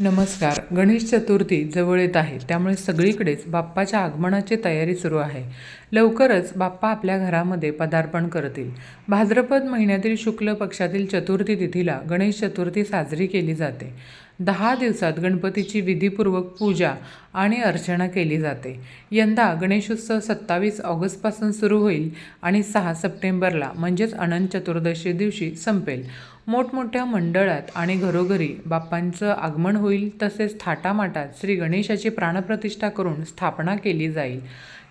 नमस्कार. गणेश चतुर्थी जवळ येत आहे. त्यामुळे सगळीकडेच बाप्पाच्या आगमनाची तयारी सुरू आहे. लवकरच बाप्पा आपल्या घरामध्ये पदार्पण करतील. भाद्रपद महिन्यातील शुक्ल पक्षातील चतुर्थी तिथीला गणेश चतुर्थी साजरी केली जाते. दहा दिवसात गणपतीची विधीपूर्वक पूजा आणि अर्चना केली जाते. यंदा गणेशोत्सव सत्तावीस ऑगस्टपासून सुरू होईल आणि सहा सप्टेंबरला म्हणजेच अनंत चतुर्दशी दिवशी संपेल. मोठमोठ्या मंडळात आणि घरोघरी बाप्पांचं आगमन होईल तसेच थाटामाटात श्री गणेशाची प्राणप्रतिष्ठा करून स्थापना केली जाईल.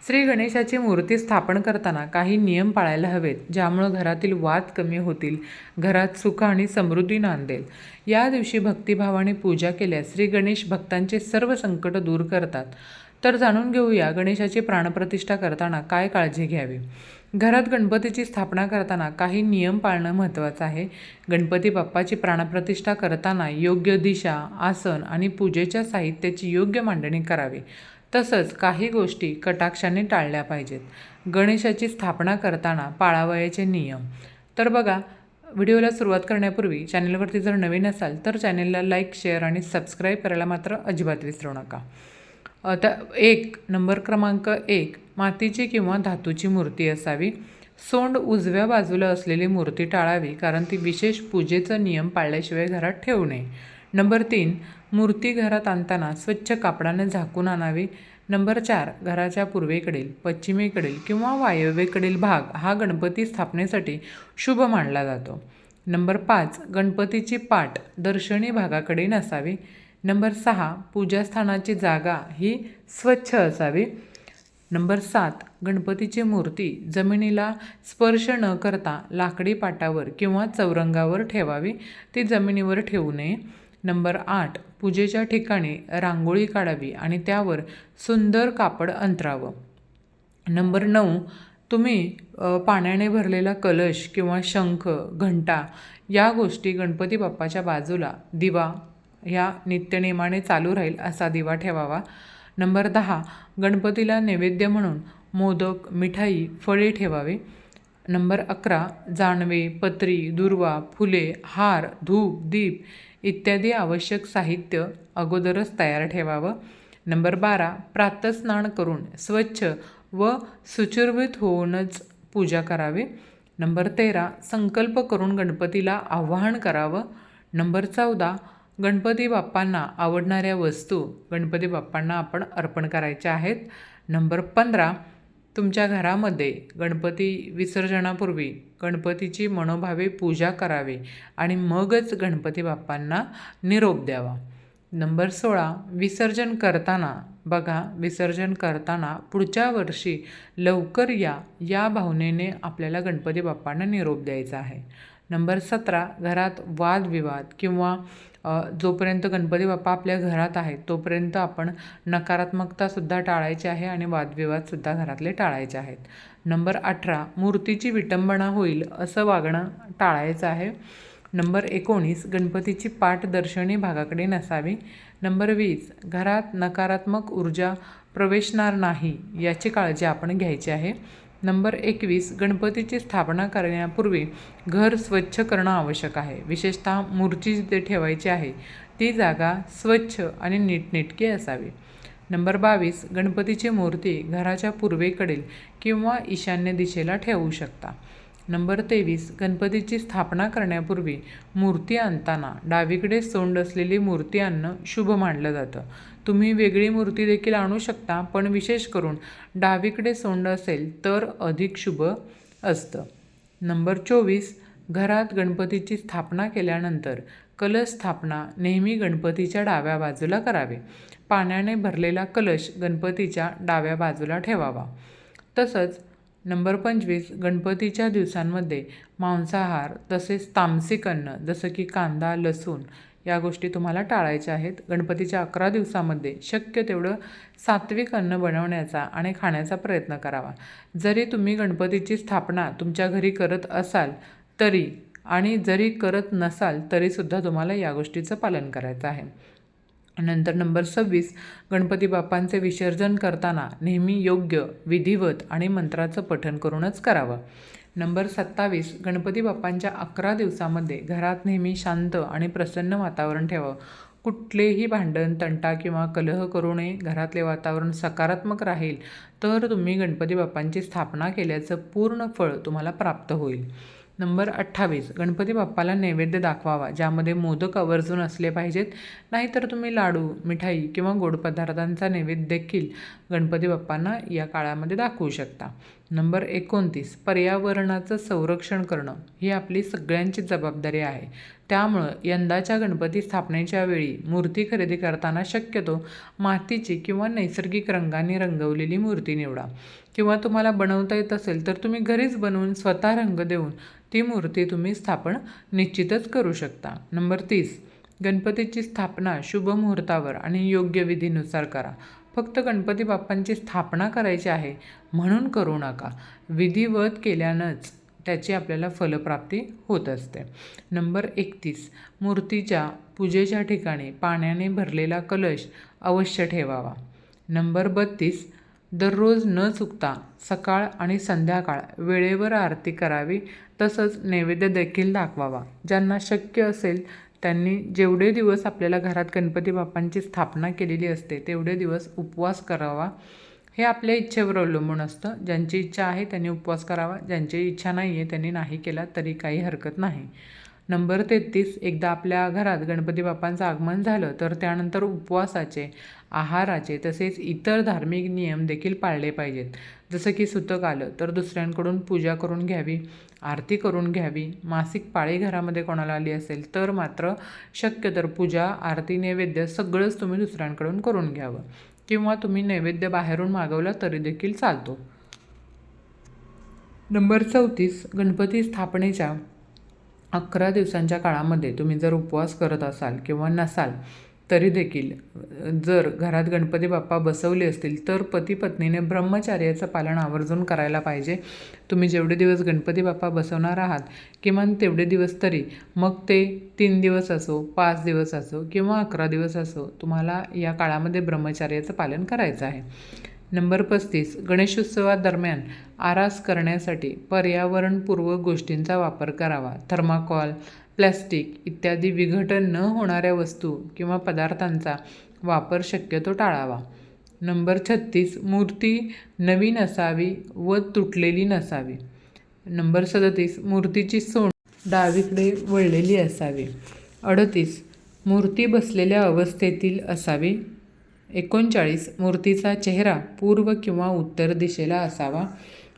श्री गणेशाची मूर्ती स्थापन करताना काही नियम पाळायला हवेत ज्यामुळं घरातील वाद कमी होतील घरात सुख आणि समृद्धी नांदेल. या दिवशी भक्तिभावाने पूजा केल्यास श्री गणेश भक्तांचे सर्व संकट दूर करतात. तर जाणून घेऊया गणेशाची प्राणप्रतिष्ठा करताना काय काळजी घ्यावी? घरात गणपतीची स्थापना करताना काही नियम पाळणं महत्त्वाचं आहे. गणपती बाप्पाची प्राणप्रतिष्ठा करताना योग्य दिशा आसन आणि पूजेच्या साहित्याची योग्य मांडणी करावी. तसंच काही गोष्टी कटाक्षाने टाळल्या पाहिजेत. गणेशाची स्थापना करताना पाळावयाचे नियम. तर बघा व्हिडिओला सुरुवात करण्यापूर्वी चॅनलवरती जर नवीन असाल तर चॅनलला लाईक शेअर आणि सबस्क्राईब करायला मात्र अजिबात विसरू नका. आता एक नंबर क्रमांक एक मातीची किंवा धातूची मूर्ती असावी. सोंड उजव्या बाजूला असलेली मूर्ती टाळावी कारण ती विशेष पूजेचा नियम पाळल्याशिवाय घरात ठेवू नये. नंबर तीन मूर्ती घरात आणताना स्वच्छ कापडाने झाकून आणावे. नंबर चार घराच्या पूर्वेकडील पश्चिमेकडील किंवा वायव्येकडील भाग हा गणपती स्थापनेसाठी शुभ मानला जातो. नंबर पाच गणपतीची पाठ दर्शनी भागाकडे नसावी. नंबर सहा पूजास्थानाची जागा ही स्वच्छ असावी. नंबर सात गणपतीची मूर्ती जमिनीला स्पर्श न करता लाकडी पाटावर किंवा चौरंगावर ठेवावी. ती जमिनीवर ठेवू नये. नंबर आठ पूजेच्या ठिकाणी रांगोळी काढावी आणि त्यावर सुंदर कापड अंतरावं. नंबर नऊ तुम्ही पाण्याने भरलेला कलश किंवा शंख घंटा या गोष्टी गणपती बाप्पाच्या बाजूला दिवा ह्या नित्यनेमाने चालू राहील असा दिवा ठेवावा. नंबर दहा गणपतीला नैवेद्य म्हणून मोदक मिठाई फळे ठेवावे. नंबर अकरा जानवे पत्री दुर्वा फुले हार धूप दीप इत्यादी आवश्यक साहित्य अगोदरच तयार ठेवावं. नंबर बारा प्रातस्नान करून स्वच्छ व सुचुर्वित होऊनच पूजा करावी. नंबर तेरा संकल्प करून गणपतीला आवाहन करावं. नंबर चौदा गणपती बाप्पांना आवडणाऱ्या वस्तू गणपती बाप्पांना आपण अर्पण करायच्या आहेत. नंबर पंधरा तुमच्या घरामध्ये गणपती विसर्जनापूर्वी गणपतीची मनोभावे पूजा करावी आणि मगच गणपती बाप्पांना निरोप द्यावा. नंबर सोळा विसर्जन करताना बघा विसर्जन करताना पुढच्या वर्षी लवकर या या भावनेने आपल्याला गणपती बाप्पांना निरोप द्यायचा आहे. नंबर सतरा घरात वादविवाद किंवा जोपर्यंत गणपती बाप्पा आपल्या घरात आहेत तोपर्यंत आपण नकारात्मकतासुद्धा टाळायची आहे आणि वादविवादसुद्धा घरातले टाळायचे आहेत. नंबर अठरा मूर्तीची विटंबना होईल असं वागणं टाळायचं आहे. नंबर एकोणीस गणपतीची पाठ दर्शनी भागाकडे नसावी. नंबर वीस घरात नकारात्मक ऊर्जा प्रवेशणार नाही याची काळजी आपण घ्यायची आहे. नंबर एकवीस गणपतीची स्थापना करण्यापूर्वी घर स्वच्छ करणं आवश्यक आहे. विशेषतः मूर्ती जिथे ठेवायची आहे ती जागा स्वच्छ आणि नीटनेटकी असावी. नंबर बावीस गणपतीची मूर्ती घराच्या पूर्वेकडील किंवा ईशान्य दिशेला ठेवू शकता. नंबर तेवीस गणपतीची स्थापना करण्यापूर्वी मूर्ती आणताना डावीकडे सोंड असलेली मूर्ती आणणं शुभ मानलं जातं. तुम्ही वेगळी मूर्ती देखील आणू शकता पण विशेष करून डावीकडे सोंड असेल तर अधिक शुभ असतं. नंबर चोवीस घरात गणपतीची स्थापना केल्यानंतर कलश स्थापना नेहमी गणपतीच्या डाव्या बाजूला करावी. पाण्याने भरलेला कलश गणपतीच्या डाव्या बाजूला ठेवावा. तसंच नंबर पंचवीस गणपतीच्या दिवसांमध्ये मांसाहार तसेच तामसिक अन्न जसं की कांदा लसूण या गोष्टी तुम्हाला टाळायच्या आहेत. गणपतीच्या अकरा दिवसामध्ये शक्य तेवढं सात्विक अन्न बनवण्याचा आणि खाण्याचा प्रयत्न करावा. जरी तुम्ही गणपतीची स्थापना तुमच्या घरी करत असाल तरी आणि जरी करत नसाल तरीसुद्धा तुम्हाला या गोष्टीचं पालन करायचं आहे. नंतर नंबर सव्वीस गणपती बाप्पांचे विसर्जन करताना नेहमी योग्य विधिवत आणि मंत्राचं पठण करूनच करावं. नंबर सत्तावीस गणपती बाप्पांच्या अकरा दिवसामध्ये घरात नेहमी शांत आणि प्रसन्न वातावरण ठेवावं कुठलेही भांडण तंटा किंवा कलह करू नये. घरातले वातावरण सकारात्मक राहील तर तुम्ही गणपती बाप्पांची स्थापना केल्याचं पूर्ण फळ तुम्हाला प्राप्त होईल. नंबर अठ्ठावीस गणपती बाप्पाला नैवेद्य दाखवावा ज्यामध्ये मोदक आवर्जून असले पाहिजेत. नाहीतर तुम्ही लाडू मिठाई किंवा गोड पदार्थांचा नैवेद्य देखील गणपती बाप्पांना या काळामध्ये दाखवू शकता. नंबर एकोणतीस पर्यावरणाचं संरक्षण करणं ही आपली सगळ्यांची जबाबदारी आहे. त्यामुळं यंदाच्या गणपती स्थापनेच्या वेळी मूर्ती खरेदी करताना शक्यतो मातीची किंवा नैसर्गिक रंगाने रंगवलेली मूर्ती निवडा. किंवा तुम्हाला बनवता येत असेल तर तुम्ही घरीच बनवून स्वतः रंग देऊन ती मूर्ती तुम्ही स्थापन निश्चितच करू शकता. नंबर तीस गणपतीची स्थापना शुभ मुहूर्तावर आणि योग्य विधीनुसार करा. फक्त गणपती बाप्पांची स्थापना करायची आहे म्हणून करू नका. विधिवत केल्यानंच त्याची आपल्याला फलप्राप्ती होत असते. नंबर एकतीस. मूर्तीच्या पूजेच्या ठिकाणी पाण्याने भरलेला कलश अवश्य ठेवावा. नंबर बत्तीस. दररोज न चुकता सकाळ आणि संध्याकाळ वेळेवर आरती करावी तसंच नैवेद्य देखील दाखवावा ज्यांना शक्य असेल त्यांनी जेवढे दिवस आपल्याला घरात गणपती बाप्पांची स्थापना केलेली असते तेवढे दिवस उपवास करावा. हे आपल्या इच्छेवर अवलंबून असतं. ज्यांची इच्छा आहे त्यांनी उपवास करावा. ज्यांची इच्छा नाही आहे त्यांनी नाही केला तरी काही हरकत नाही. नंबर तेहतीस एकदा आपल्या घरात गणपती बाप्पांचं आगमन झालं तर त्यानंतर उपवासाचे आहाराचे तसेच इतर धार्मिक नियम देखील पाळले पाहिजेत. जसं की सुतक आलं तर दुसऱ्यांकडून पूजा करून घ्यावी आरती करून घ्यावी. मासिक पाळी घरामध्ये कोणाला आली असेल तर मात्र शक्य तर पूजा आरती नैवेद्य सगळंच तुम्ही दुसऱ्यांकडून करून घ्यावं. किंवा तुम्ही नैवेद्य बाहेरून मागवला तरी देखील चालतो. नंबर चौतीस गणपती स्थापनेच्या अकरा दिवसांच्या काळामध्ये तुम्ही जर उपवास करत असाल किंवा नसाल तरी देखील जर घरात गणपती बाप्पा बसवले असतील तर पती पत्नीने ब्रह्मचार्याचं पालन आवर्जून करायला पाहिजे. तुम्ही जेवढे दिवस गणपती बाप्पा बसवणार आहात किमान तेवढे दिवस तरी मग ते तीन दिवस असो पाच दिवस असो किंवा अकरा दिवस असो तुम्हाला या काळामध्ये ब्रह्मचार्याचं पालन करायचं आहे. नंबर पस्तीस गणेशोत्सवादरम्यान आरास करण्यासाठी पर्यावरणपूर्वक गोष्टींचा वापर करावा. थर्माकॉल प्लॅस्टिक इत्यादी विघटन न होणाऱ्या वस्तू किंवा पदार्थांचा वापर शक्यतो टाळावा. नंबर छत्तीस मूर्ती नवीन असावी व तुटलेली नसावी. नंबर सदतीस मूर्तीची सोंड डावीकडे वळलेली असावी. अडतीस मूर्ती बसलेल्या अवस्थेतील असावी. एकोणचाळीस मूर्तीचा चेहरा पूर्व किंवा उत्तर दिशेला असावा.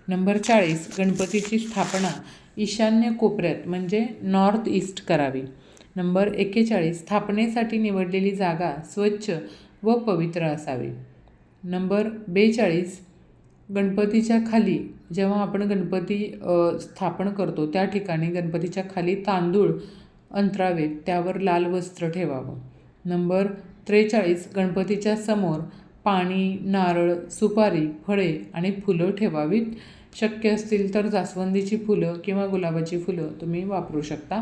नंबर चाळीस गणपतीची स्थापना ईशान्य कोपऱ्यात म्हणजे नॉर्थ ईस्ट करावी. नंबर एक्केचाळीस स्थापनेसाठी निवडलेली जागा स्वच्छ व पवित्र असावी. नंबर बेचाळीस गणपतीच्या खाली जेव्हा आपण गणपती स्थापन करतो त्या ठिकाणी गणपतीच्या खाली तांदूळ अंतरावेत त्यावर लाल वस्त्र ठेवावं. नंबर त्रेचाळीस गणपतीच्या समोर पाणी नारळ सुपारी फळे आणि फुलं ठेवावीत. शक्य असतील तर जास्वंदीची फुलं किंवा गुलाबाची फुलं तुम्ही वापरू शकता.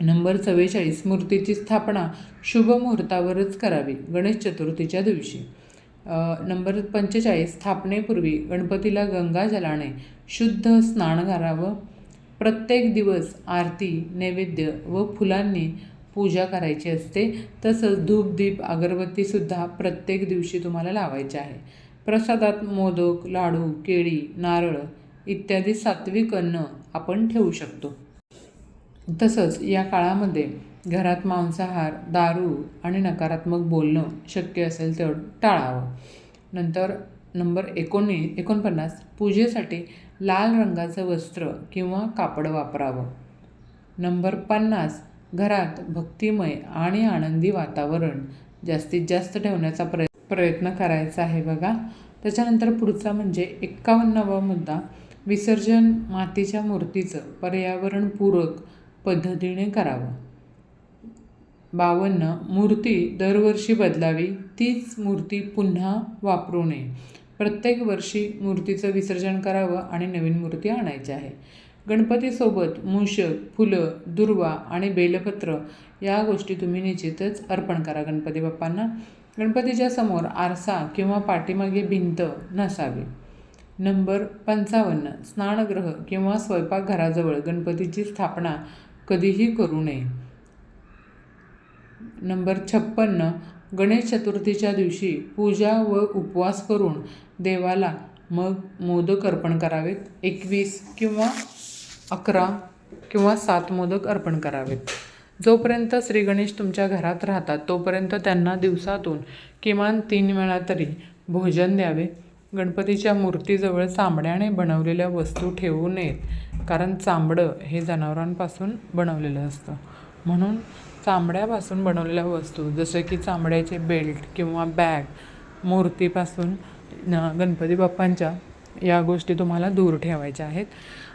नंबर चव्वेचाळीस मूर्तीची स्थापना शुभ मुहूर्तावरच करावी गणेश चतुर्थीच्या दिवशी. नंबर पंचेचाळीस स्थापनेपूर्वी गणपतीला गंगाजलाने शुद्ध स्नान घालावं प्रत्येक दिवस आरती नैवेद्य व फुलांनी पूजा करायची असते तसंच धूप दीप अगरबत्तीसुद्धा प्रत्येक दिवशी तुम्हाला लावायचे आहे. प्रसादात मोदक लाडू केळी नारळ इत्यादी सात्विक अन्न आपण ठेवू शकतो. तसंच या काळामध्ये घरात मांसाहार दारू आणि नकारात्मक बोलणं शक्य असेल तेवढं टाळावं. नंतर नंबर एकोणी एकोणपन्नास पूजेसाठी लाल रंगाचं वस्त्र किंवा कापड वापरावं. नंबर पन्नास घरात भक्तिमय आणि आनंदी वातावरण जास्तीत जास्त ठेवण्याचा प्रय प्रयत्न करायचा आहे बघा. त्याच्यानंतर पुढचा म्हणजे एक्कावन्नावा मुद्दा. विसर्जन मातीच्या मूर्तीचं पर्यावरणपूरक पद्धतीने करावं. बावन्न. मूर्ती दरवर्षी बदलावी. तीच मूर्ती पुन्हा वापरू नये. प्रत्येक वर्षी मूर्तीचं विसर्जन करावं आणि नवीन मूर्ती आणायची आहे. गणपतीसोबत मूषक फुलं दुर्वा आणि बेलपत्र या गोष्टी तुम्ही निश्चितच अर्पण करा गणपती बाप्पांना. गणपतीच्या समोर आरसा किंवा पाठीमागे भिंत नसावी. नंबर पंचावन्न स्नानगृह किंवा स्वयंपाकघराजवळ गणपतीची स्थापना कधीही करू नये. नंबर छप्पन्न गणेश चतुर्थीच्या दिवशी पूजा व उपवास करून देवाला मग मोदक अर्पण करावेत. एकवीस किंवा अकरा किंवा सात मोदक अर्पण करावेत. जोपर्यंत श्री गणेश तुमच्या घरात राहतात तोपर्यंत त्यांना दिवसातून किमान तीन वेळा तरी भोजन द्यावे. गणपतीच्या मूर्तीजवळ चामड्याने बनवलेल्या वस्तू ठेवू नयेत कारण चामडं हे जनावरांपासून बनवलेलं असतं. म्हणून चामड्यापासून बनवलेल्या वस्तू जसे की चामड्याचे बेल्ट किंवा बॅग मूर्तीपासून गणपती बाप्पांच्या या गोष्टी तुम्हाला दूर ठेवायच्या आहेत.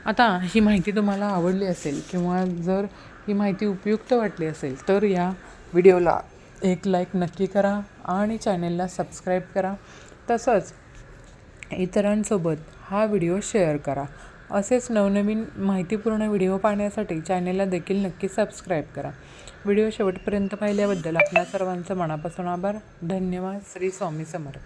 आता ही माहिती तुम्हाला आवडली असेल किंवा जर ही माहिती उपयुक्त वाटली असेल तर या व्हिडिओला एक लाईक नक्की करा आणि चॅनेलला सबस्क्राईब करा. तसंच इतरांसोबत हा व्हिडिओ शेअर करा. असेच नवनवीन माहितीपूर्ण व्हिडिओ पाहण्यासाठी चॅनेलला देखील नक्की सबस्क्राईब करा. व्हिडिओ शेवटपर्यंत पाहिल्याबद्दल आपल्या सर्वांचं मनापासून आभार. धन्यवाद. श्री स्वामी समर्थ.